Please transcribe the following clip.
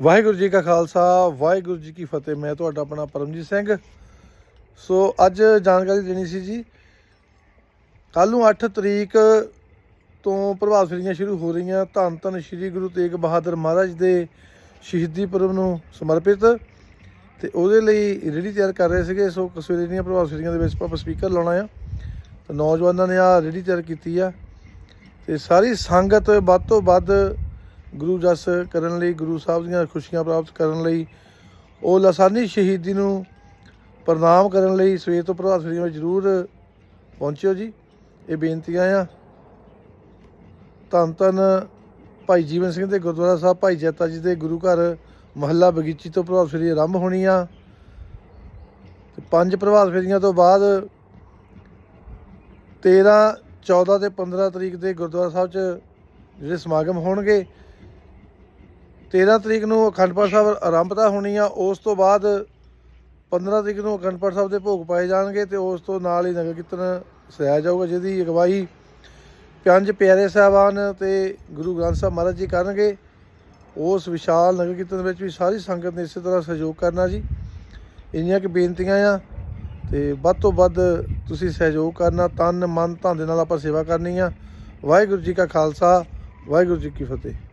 ਵਾਹਿਗੁਰੂ ਜੀ ਕਾ ਖਾਲਸਾ, ਵਾਹਿਗੁਰੂ ਜੀ ਕੀ ਫਤਿਹ। ਮੈਂ ਤੁਹਾਡਾ ਆਪਣਾ ਪਰਮਜੀਤ ਸਿੰਘ। ਸੋ ਅੱਜ ਜਾਣਕਾਰੀ ਦੇਣੀ ਸੀ ਜੀ ਕੱਲ ਨੂੰ 8 ਤਰੀਕ ਤੋਂ ਪ੍ਰਭਾਵ ਫੇਰੀਆਂ ਸ਼ੁਰੂ ਹੋ ਰਹੀਆਂ। ਧੰਨ ਧੰਨ ਸ੍ਰੀ ਗੁਰੂ ਤੇਗ ਬਹਾਦਰ ਮਹਾਰਾਜ ਦੇ ਸ਼ਹੀਦੀ ਪੁਰਬ ਨੂੰ ਸਮਰਪਿਤ ਤੇ ਉਹਦੇ ਲਈ ਰੇੜੀ ਤਿਆਰ ਕਰ ਰਹੇ ਸੀਗੇ। ਸੋ ਸਵੇਰੇ ਦੀਆਂ ਪ੍ਰਭਾਵ ਫੇਰੀਆਂ ਦੇ ਵਿੱਚ ਆਪਾਂ ਸਪੀਕਰ ਲਾਉਣਾ ਆ। ਤੇ ਨੌਜਵਾਨਾਂ ਨੇ ਆ ਰੇੜੀ ਤਿਆਰ ਕੀਤੀ ਆ। ਤੇ ਸਾਰੀ ਸੰਗਤ ਵੱਧ ਤੋਂ ਵੱਧ ਗੁਰੂ ਜਸ ਕਰਨ ਲਈ, ਗੁਰੂ ਸਾਹਿਬ ਦੀਆਂ ਖੁਸ਼ੀਆਂ ਪ੍ਰਾਪਤ ਕਰਨ ਲਈ, ਉਹ ਲਸਾਨੀ ਸ਼ਹੀਦੀ ਨੂੰ ਪ੍ਰਣਾਮ ਕਰਨ ਲਈ ਸਵੇਰ ਤੋਂ ਪ੍ਰਭਾਤ ਫੇਰੀਆਂ ਵਿੱਚ ਜ਼ਰੂਰ ਪਹੁੰਚਿਓ ਜੀ। ਇਹ ਬੇਨਤੀਆਂ ਆ। ਧੰਨ ਧੰਨ ਭਾਈ ਜੀਵਨ ਸਿੰਘ ਦੇ ਗੁਰਦੁਆਰਾ ਸਾਹਿਬ, ਭਾਈ ਜੈਤਾ ਜੀ ਦੇ ਗੁਰੂ ਘਰ ਮਹੱਲਾ ਬਗੀਚੀ ਤੋਂ ਪ੍ਰਭਾਤ ਫੇਰੀ ਆਰੰਭ ਹੋਣੀ ਆ। ਤੇ ਪੰਜ ਪ੍ਰਭਾਤ ਫੇਰੀਆਂ ਤੋਂ ਬਾਅਦ 13 14 ਤੇ 15 ਤਰੀਕ ਦੇ ਗੁਰਦੁਆਰਾ ਸਾਹਿਬ 'ਚ ਜਿਹੜੇ ਸਮਾਗਮ ਹੋਣਗੇ 13 ਤਰੀਕ ਨੂੰ ਅਖੰਡ ਪਾਠ ਸਾਹਿਬ ਆਰੰਭਤਾ ਹੋਣੀ ਆ, ਉਸ ਤੋਂ ਬਾਅਦ 15 ਤਰੀਕ ਨੂੰ ਅਖੰਡ ਪਾਠ ਸਾਹਿਬ ਦੇ ਭੋਗ ਪਾਏ ਜਾਣਗੇ ਤੇ ਉਸ ਤੋਂ ਨਾਲ ਹੀ ਨਗਰ ਕੀਰਤਨ ਸਜਾਇਆ ਜਾਊਗਾ, ਜਿਹਦੀ ਅਗਵਾਈ ਪੰਜ ਪਿਆਰੇ ਸਾਹਿਬਾਨ ਤੇ ਗੁਰੂ ਗ੍ਰੰਥ ਸਾਹਿਬ ਮਹਾਰਾਜ ਜੀ ਕਰਨਗੇ। ਉਸ ਵਿਸ਼ਾਲ ਨਗਰ ਕੀਰਤਨ ਵਿੱਚ ਵੀ ਸਾਰੀ ਸੰਗਤ ਨੇ ਇਸੇ ਤਰ੍ਹਾਂ ਸਹਿਯੋਗ ਕਰਨਾ ਜੀ। ਇੰਨੀਆਂ ਕਿ ਬੇਨਤੀਆਂ ਆ ਤੇ ਵੱਧ ਤੋਂ ਵੱਧ ਤੁਸੀਂ ਸਹਿਯੋਗ ਕਰਨਾ, ਤਨ ਮਨ ਧਨ ਦੇ ਨਾਲ ਆਪਾਂ ਸੇਵਾ ਕਰਨੀ ਆ। ਵਾਹਿਗੁਰੂ ਜੀ ਕਾ ਖਾਲਸਾ, ਵਾਹਿਗੁਰੂ ਜੀ ਕੀ ਫਤਿਹ।